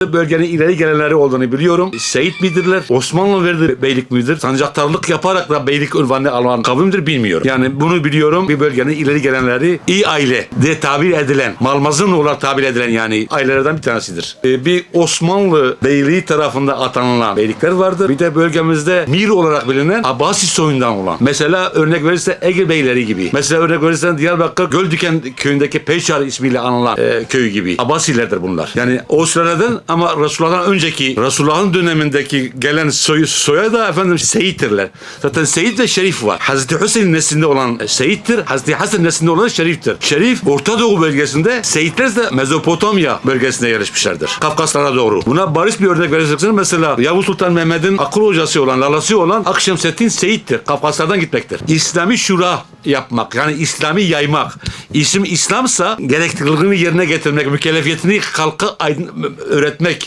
Bölgenin ileri gelenleri olduğunu biliyorum. Seyit midirler? Osmanlı verdi beylik midir? Sancaktarlık yaparak da beylik ünvanını alan kavimdir bilmiyorum. Yani bunu biliyorum. Bir bölgenin ileri gelenleri iyi aile diye tabir edilen, malmazın olarak tabir edilen yani ailelerden bir tanesidir. Ee, bir Osmanlı beyliği tarafında atanılan beylikler vardır. Bir de bölgemizde Mir olarak bilinen Abbasi soyundan olan. Mesela örnek verirse Ege beyleri gibi. Mesela örnek verirsen Diyarbakır Göldüken köyündeki Peşar ismiyle anılan e, köy gibi. Abbasilerdir bunlar. Yani o sıralardan ama Resulullah'tan önceki Resulullah'ın dönemindeki gelen soy, soya da efendim Seyittirler. Zaten Seyit ve Şerif var. Hazreti Hüseyin neslinde olan Seyittir. Hazreti Hasan neslinde olan Şerif'tir. Şerif Orta Doğu bölgesinde Seyitler de Mezopotamya bölgesine yerleşmişlerdir. Kafkaslara doğru. Buna bariz bir örnek verirseniz mesela Yavuz Sultan Mehmet'in akıl hocası olan, lalası olan Akşemseddin Seyit'tir. Kafkaslardan gitmektir. İslami şura yapmak yani İslami yaymak. İsim İslamsa gerekliliğini yerine getirmek, mükellefiyetini halka aydın- öğretmek.